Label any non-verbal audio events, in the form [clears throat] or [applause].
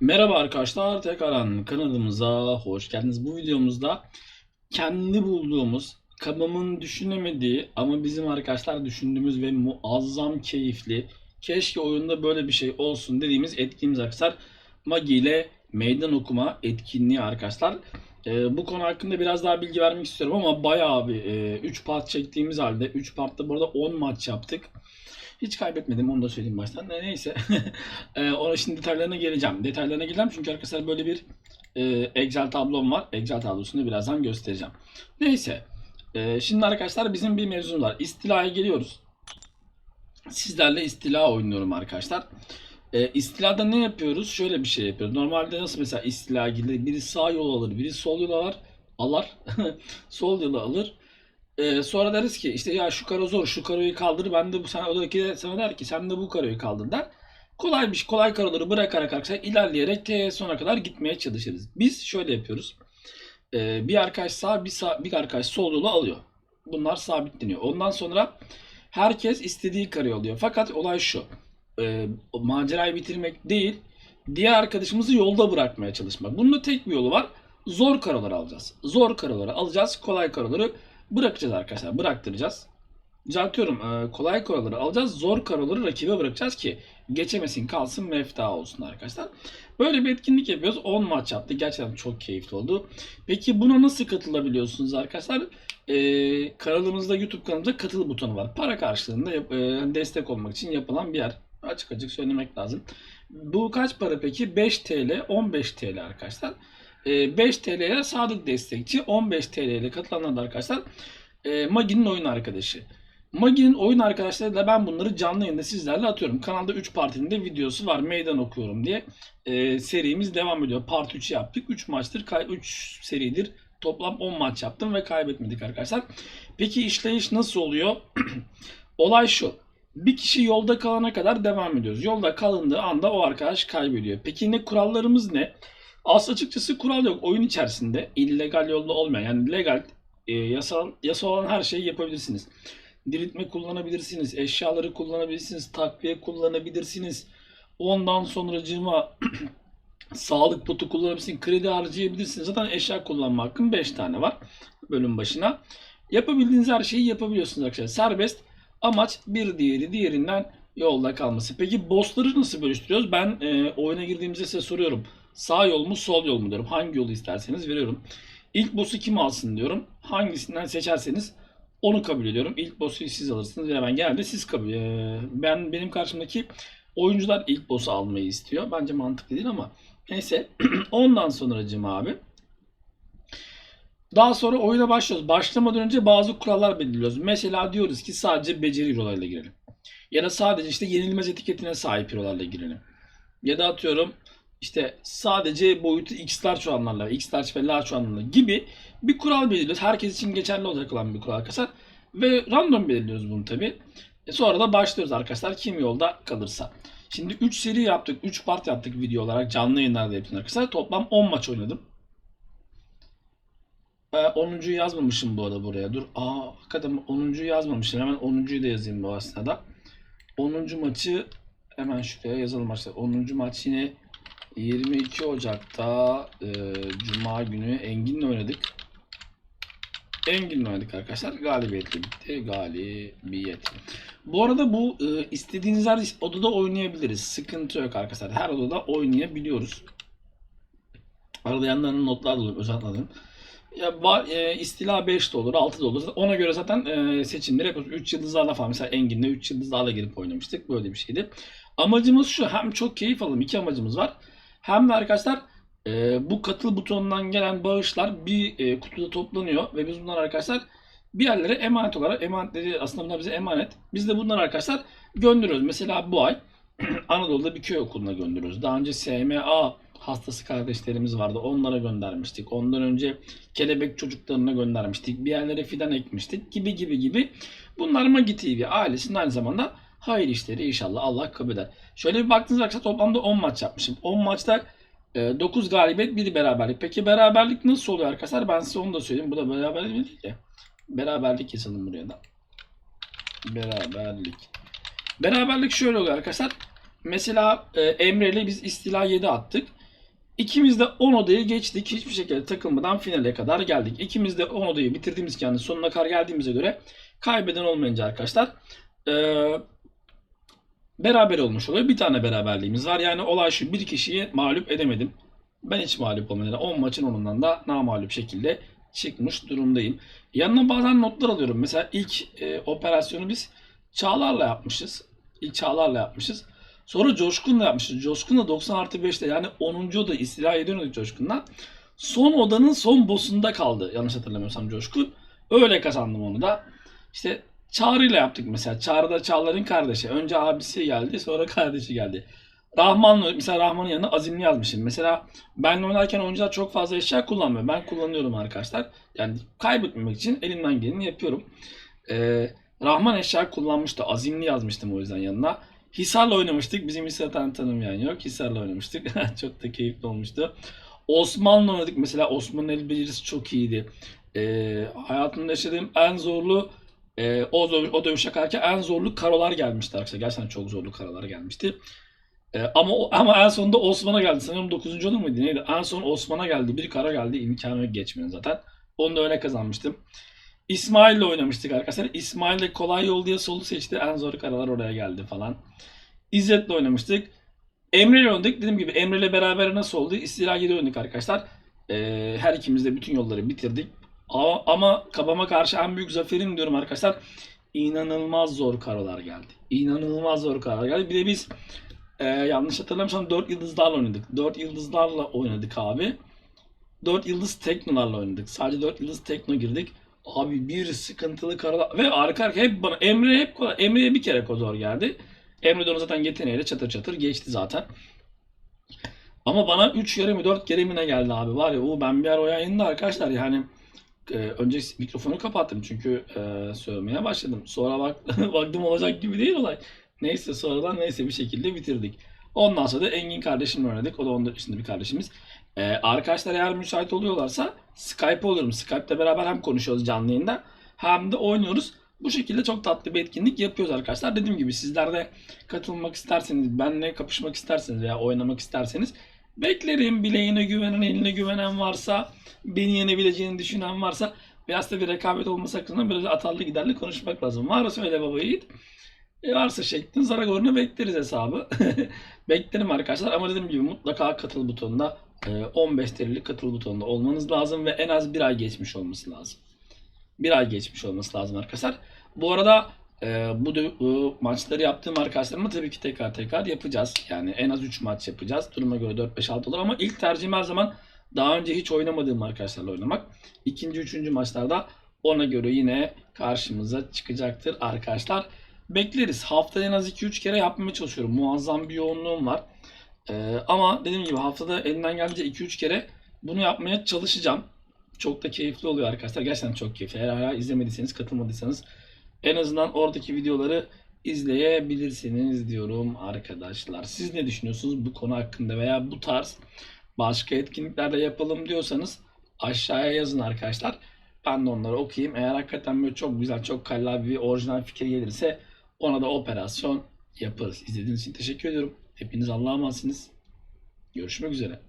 Merhaba arkadaşlar, tekrardan kanalımıza hoş geldiniz. Bu videomuzda kendi bulduğumuz, kabımın düşünemediği ama bizim arkadaşlar düşündüğümüz ve muazzam keyifli, keşke oyunda böyle bir şey olsun dediğimiz etkinliğimiz arkadaşlar. Magi ile meydan okuma etkinliği arkadaşlar. Ee, bu konu hakkında biraz daha bilgi vermek istiyorum ama bayağı bir 3 part çektiğimiz halde 3 partta burada 10 maç yaptık. Hiç kaybetmedim onu da söyleyeyim baştan. Ne- Neyse. [laughs] e, ona şimdi detaylarına geleceğim. Detaylarına geleceğim çünkü arkadaşlar böyle bir e, Excel tablom var. Excel tablosunu birazdan göstereceğim. Neyse. E, şimdi arkadaşlar bizim bir mevzumuz var. İstilaya geliyoruz. Sizlerle istila oynuyorum arkadaşlar. E, istilada ne yapıyoruz? Şöyle bir şey yapıyoruz. Normalde nasıl mesela istila gelir? Biri sağ yol alır, biri sol yol alır. Alar. [laughs] sol yolu alır. Ee, sonra deriz ki işte ya şu karo zor şu karoyu kaldır ben de bu sana o da de sana der ki sen de bu karoyu kaldır der. Kolay bir şey kolay karoları bırakarak arkadaşlar ilerleyerek T sona kadar gitmeye çalışırız. Biz şöyle yapıyoruz. Ee, bir arkadaş sağ bir sağ bir arkadaş sol yolu alıyor. Bunlar sabitleniyor. Ondan sonra herkes istediği karoyu alıyor. Fakat olay şu. O macerayı bitirmek değil diğer arkadaşımızı yolda bırakmaya çalışmak. Bunun da tek bir yolu var. Zor karoları alacağız. Zor karoları alacağız. Kolay karoları bırakacağız arkadaşlar. Bıraktıracağız. Düzeltiyorum. e, kolay karoları alacağız. Zor karoları rakibe bırakacağız ki geçemesin kalsın mefta olsun arkadaşlar. Böyle bir etkinlik yapıyoruz. 10 maç yaptık. Gerçekten çok keyifli oldu. Peki buna nasıl katılabiliyorsunuz arkadaşlar? E, kanalımızda YouTube kanalımızda katıl butonu var. Para karşılığında yap- e, destek olmak için yapılan bir yer. Açık açık söylemek lazım. Bu kaç para peki? 5 TL, 15 TL arkadaşlar. E, 5 TL'ye sadık destekçi, 15 TL ile katılanlar da arkadaşlar e, Magi'nin oyun arkadaşı. Magi'nin oyun arkadaşlarıyla ben bunları canlı yayında sizlerle atıyorum. Kanalda 3 partinin de videosu var. Meydan okuyorum diye. E, serimiz devam ediyor. Part 3'ü yaptık. 3 maçtır, 3 seridir. Toplam 10 maç yaptım ve kaybetmedik arkadaşlar. Peki işleyiş nasıl oluyor? [clears throat] Olay şu. Bir kişi yolda kalana kadar devam ediyoruz. Yolda kalındığı anda o arkadaş kaybediyor. Peki ne kurallarımız ne? Aslında açıkçası kural yok. Oyun içerisinde illegal yolda olmayan yani legal e, yasal yasal olan her şeyi yapabilirsiniz. Diriltme kullanabilirsiniz, eşyaları kullanabilirsiniz, takviye kullanabilirsiniz. Ondan sonracığıma [clears throat] sağlık potu kullanabilirsiniz, kredi harcayabilirsiniz. Zaten eşya kullanma hakkım 5 tane var bölüm başına. Yapabildiğiniz her şeyi yapabiliyorsunuz arkadaşlar. Serbest amaç bir diğeri diğerinden yolda kalması. Peki bossları nasıl bölüştürüyoruz? Ben e, oyuna girdiğimizde size soruyorum. Sağ yol mu sol yol mu diyorum. Hangi yolu isterseniz veriyorum. İlk boss'u kim alsın diyorum. Hangisinden seçerseniz onu kabul ediyorum. İlk boss'u siz alırsınız ve ben genelde siz kabul Ee, Ben benim karşımdaki oyuncular ilk boss'u almayı istiyor. Bence mantıklı değil ama neyse. [clears throat] Ondan sonracığım abi. Daha sonra oyuna başlıyoruz. Başlamadan önce bazı kurallar belirliyoruz. Mesela diyoruz ki sadece beceri hero'larıyla girelim. Ya da sadece işte yenilmez etiketine sahip hero'larla girelim. Ya da atıyorum işte sadece boyutu x large olanlarla, x large ve large olanlarla gibi bir kural belirliyoruz. Herkes için geçerli olacak olan bir kural arkadaşlar. Ve random belirliyoruz bunu tabi. E sonra da başlıyoruz arkadaşlar kim yolda kalırsa. Şimdi 3 seri yaptık, 3 part yaptık video olarak canlı yayınlarda hepsini arkadaşlar. Toplam 10 maç oynadım. Ee, 10'uncuyu yazmamışım bu arada buraya. Dur. Aa hakikaten 10'uncuyu yazmamışım. Hemen 10'uncuyu da yazayım bu aslında. 10. maçı hemen şuraya yazalım arkadaşlar. 10. maç yine 22 Ocak'ta e, Cuma günü Engin'le oynadık. Engin'le oynadık arkadaşlar. Galibiyetle bitti. Galibiyet. Bu arada bu e, istediğiniz her odada oynayabiliriz. Sıkıntı yok arkadaşlar. Her odada oynayabiliyoruz. Arada yanlarına notlar da olur. Özetledim. Ya ba- e, istila 5 de olur, 6 da olur. Ona göre zaten e, seçimleri yapıyoruz. 3 yıldızlarla falan mesela Engin'le 3 yıldızlarla girip oynamıştık. Böyle bir şeydi. Amacımız şu. Hem çok keyif alalım. iki amacımız var. Hem de arkadaşlar e, bu katıl butonundan gelen bağışlar bir e, kutuda toplanıyor ve biz bunlar arkadaşlar bir yerlere emanet olarak emanetleri aslında bunlar bize emanet. Biz de bunları arkadaşlar gönderiyoruz. Mesela bu ay [clears throat] Anadolu'da bir köy okuluna gönderiyoruz. Daha önce SMA hastası kardeşlerimiz vardı. Onlara göndermiştik. Ondan önce kelebek çocuklarına göndermiştik. Bir yerlere fidan ekmiştik gibi gibi gibi. Bunlar Magi TV ailesinin aynı zamanda hayır işleri inşallah Allah kabul eder. Şöyle bir baktığınız arkadaşlar toplamda 10 maç yapmışım. 10 maçta 9 galibiyet 1 beraberlik. Peki beraberlik nasıl oluyor arkadaşlar? Ben size onu da söyleyeyim. Bu da beraberlik değil ya. Beraberlik yazalım buraya da. Beraberlik. Beraberlik şöyle oluyor arkadaşlar. Mesela e, Emre ile biz istila 7 attık. İkimiz de 10 odayı geçtik. Hiçbir şekilde takılmadan finale kadar geldik. İkimiz de 10 odayı bitirdiğimiz yani sonuna kadar geldiğimize göre kaybeden olmayınca arkadaşlar eee beraber olmuş oluyor. Bir tane beraberliğimiz var. Yani olay şu bir kişiyi mağlup edemedim. Ben hiç mağlup olmadım. Yani 10 maçın onundan da namağlup şekilde çıkmış durumdayım. Yanına bazen notlar alıyorum. Mesela ilk e, operasyonu biz Çağlar'la yapmışız. İlk Çağlar'la yapmışız. Sonra Coşkun'la yapmışız. Coşkun'la 90 artı 5'te yani 10. oda istila ediyorduk Coşkun'la. Son odanın son boss'unda kaldı. Yanlış hatırlamıyorsam Coşkun. Öyle kazandım onu da. İşte Çağrı'yla yaptık mesela. Çağrı da Çağlar'ın kardeşi. Önce abisi geldi sonra kardeşi geldi. Rahman'la mesela Rahman'ın yanına Azimli yazmışım. Mesela benle oynarken oyuncular çok fazla eşya kullanmıyor. Ben kullanıyorum arkadaşlar. Yani kaybetmemek için elimden geleni yapıyorum. Ee, Rahman eşya kullanmıştı. Azimli yazmıştım o yüzden yanına. Hisar'la oynamıştık. Bizim Hisar'dan tanımayan yok. Hisar'la oynamıştık. [laughs] çok da keyifli olmuştu. Osman'la oynadık. Mesela Osman'ın el becerisi çok iyiydi. Ee, hayatımda yaşadığım en zorlu e, o, döv- o dövüşe karşı en zorlu karolar gelmişti arkadaşlar. Gerçekten çok zorlu karolar gelmişti. E, ama ama en sonunda Osman'a geldi. Sanırım 9. olur muydu neydi? En son Osman'a geldi. Bir kara geldi. İmkanı yok geçmenin zaten. Onu da öyle kazanmıştım. İsmail'le oynamıştık arkadaşlar. İsmail de kolay yol diye solu seçti. En zor karalar oraya geldi falan. İzzet'le oynamıştık. Emre'yle oynadık. Dediğim gibi Emre'yle beraber nasıl oldu? İstila geri oynadık arkadaşlar. E, her ikimiz de bütün yolları bitirdik. Ama, ama kabama karşı en büyük zaferim diyorum arkadaşlar. İnanılmaz zor karolar geldi. İnanılmaz zor karolar geldi. Bir de biz e, yanlış hatırlamıyorsam 4 yıldızlarla oynadık. 4 yıldızlarla oynadık abi. 4 yıldız teknolarla oynadık. Sadece 4 yıldız tekno girdik. Abi bir sıkıntılı karolar ve arka arka hep bana Emre hep kolay. Emre'ye bir kere zor geldi. Emre de onu zaten yeteneğiyle çatır çatır geçti zaten. Ama bana 3 kere mi 4 kere mi ne geldi abi var ya o ben bir ara o arkadaşlar yani e, önce mikrofonu kapattım çünkü e, sövmeye başladım. Sonra bak [laughs] baktım olacak gibi değil olay. Neyse sonradan neyse bir şekilde bitirdik. Ondan sonra da Engin kardeşimle oynadık. O da 14 yaşında bir kardeşimiz. E, arkadaşlar eğer müsait oluyorlarsa Skype oluyorum. Skype'da beraber hem konuşuyoruz canlı yayında hem de oynuyoruz. Bu şekilde çok tatlı bir etkinlik yapıyoruz arkadaşlar. Dediğim gibi sizler de katılmak isterseniz, benimle kapışmak isterseniz veya oynamak isterseniz beklerim. Bileğine güvenen, eline güvenen varsa, beni yenebileceğini düşünen varsa biraz da bir rekabet olması hakkında biraz atarlı giderli konuşmak lazım. Varsa öyle baba yiğit. E varsa şeklin Zaragor'unu bekleriz hesabı. [laughs] Beklerim arkadaşlar ama dediğim gibi mutlaka katıl butonunda e, 15 TL'lik katıl butonunda olmanız lazım ve en az bir ay geçmiş olması lazım. Bir ay geçmiş olması lazım arkadaşlar. Bu arada e, bu, dö- bu maçları yaptığım arkadaşlarıma tabii ki tekrar tekrar yapacağız. Yani en az 3 maç yapacağız. Duruma göre 4-5-6 olur ama ilk tercihim her zaman daha önce hiç oynamadığım arkadaşlarla oynamak. İkinci, üçüncü maçlarda ona göre yine karşımıza çıkacaktır arkadaşlar. Bekleriz. Haftada en az 2-3 kere yapmaya çalışıyorum. Muazzam bir yoğunluğum var. Ee, ama dediğim gibi haftada elinden gelince 2-3 kere bunu yapmaya çalışacağım. Çok da keyifli oluyor arkadaşlar. Gerçekten çok keyifli. Eğer izlemediyseniz, katılmadıysanız en azından oradaki videoları izleyebilirsiniz diyorum arkadaşlar. Siz ne düşünüyorsunuz bu konu hakkında veya bu tarz başka etkinliklerde yapalım diyorsanız aşağıya yazın arkadaşlar. Ben de onları okuyayım. Eğer hakikaten böyle çok güzel, çok kallavi bir orijinal fikir gelirse ona da operasyon yaparız. İzlediğiniz için teşekkür ediyorum. Hepiniz Allah'a emanetsiniz. Görüşmek üzere.